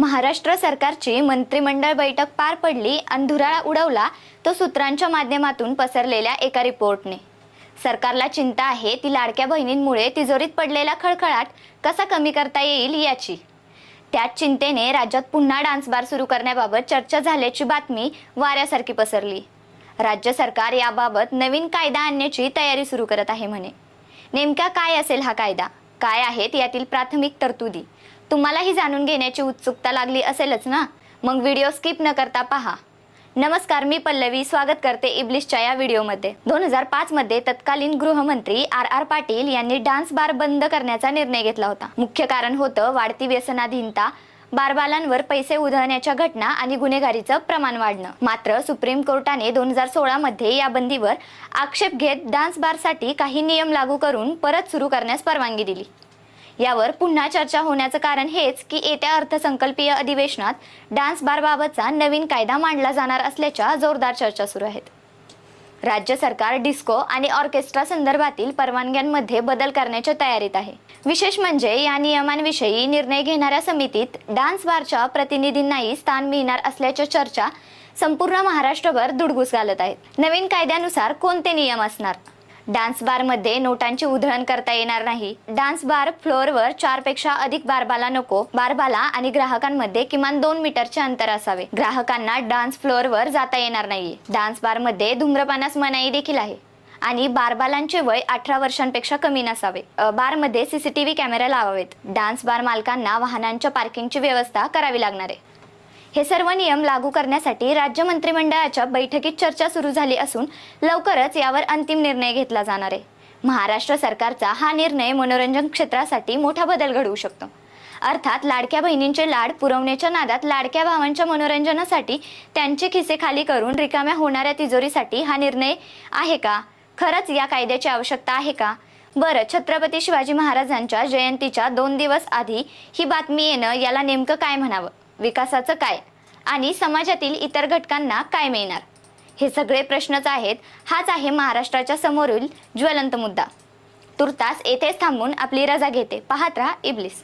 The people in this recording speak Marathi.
महाराष्ट्र सरकारची मंत्रिमंडळ बैठक पार पडली आणि धुराळा उडवला तो सूत्रांच्या माध्यमातून पसरलेल्या एका रिपोर्टने. सरकारला चिंता आहे ती लाडक्या बहिणींमुळे तिजोरीत पडलेला खळखळाट कसा कमी करता येईल याची. त्याच चिंतेने राज्यात पुन्हा डान्स बार सुरू करण्याबाबत चर्चा झाल्याची बातमी वाऱ्यासारखी पसरली. राज्य सरकार याबाबत नवीन कायदा आणण्याची तयारी सुरू करत आहे म्हणे. नेमका काय असेल हा कायदा? काय आहेत यातील प्राथमिक तरतुदी? तुम्हालाही जाणून घेण्याची उत्सुकता लागली असेलच ना? मग व्हिडिओ स्किप न करता पहा. नमस्कार मी पल्लवी. स्वागत करते इब्लिशच्या या व्हिडिओमध्ये. दोन हजार पाच मध्ये तत्कालीन गृहमंत्री आर आर पाटील यांनी डान्स बार बंद करण्याचा निर्णय घेतला होता. मुख्य कारण होतं वाढती व्यसनाधीनता बारबालांवर पैसे उधळण्याच्या घटना आणि गुन्हेगारीचं प्रमाण वाढणं. मात्र सुप्रीम कोर्टाने दोन हजार सोळा मध्ये या बंदीवर आक्षेप घेत डान्स बारसाठी काही नियम लागू करून परत सुरू करण्यास परवानगी दिली. यावर पुन्हा चर्चा होण्याचं कारण हेच की येत्या अर्थसंकल्पीय अधिवेशनात डान्स बारबाबतचा नवीन कायदा मांडला जाणार असल्याच्या जोरदार चर्चा सुरू आहेत. राज्य सरकार डिस्को आणि ऑर्केस्ट्रा संदर्भातील परवानग्यांमध्ये बदल करण्याच्या तयारीत आहे. विशेष म्हणजे या नियमांविषयी निर्णय घेणाऱ्या समितीत डान्स बारच्या प्रतिनिधींनाही स्थान मिळणार असल्याच्या चर्चा संपूर्ण महाराष्ट्रभर दुडगूस घालत आहेत. नवीन कायद्यानुसार कोणते नियम असणार? डान्स बारमध्ये नोटांची उधळण करता येणार नाही. डान्स बार फ्लोअरवर चारपेक्षा अधिक बारबाला नको. बारबाला आणि ग्राहकांमध्ये किमान दोन मीटरचे अंतर असावे. ग्राहकांना डान्स फ्लोअरवर जाता येणार नाही डान्स बारमध्ये धूम्रपानास मनाई देखील आहे. आणि बारबालांचे वय अठरा वर्षांपेक्षा कमी नसावे. बारमध्ये सीसीटीव्ही कॅमेरा लावावेत. डान्स बार मालकांना वाहनांच्या पार्किंगची व्यवस्था करावी लागणार आहे. हे सर्व नियम लागू करण्यासाठी राज्य मंत्रिमंडळाच्या बैठकीत चर्चा सुरू झाली असून लवकरच यावर अंतिम निर्णय घेतला जाणार आहे. महाराष्ट्र सरकारचा हा निर्णय मनोरंजन क्षेत्रासाठी मोठा बदल घडवू शकतो. अर्थात लाडक्या बहिणींचे लाड पुरवण्याच्या नादात लाडक्या भावांच्या मनोरंजनासाठी त्यांचे खिसे खाली करून रिकाम्या होणाऱ्या तिजोरीसाठी हा निर्णय आहे का? खरंच या कायद्याची आवश्यकता आहे का? बरं छत्रपती शिवाजी महाराजांच्या जयंतीच्या दोन दिवस आधी ही बातमी येणं याला नेमकं काय म्हणावं? विकासाचं काय? आणि समाजातील इतर घटकांना काय मिळणार? हे सगळे प्रश्नच आहेत. हाच आहे महाराष्ट्राच्या समोरील ज्वलंत मुद्दा. तुर्तास येथेच थांबून आपली रजा घेते. पाहत राहा इब्लिस.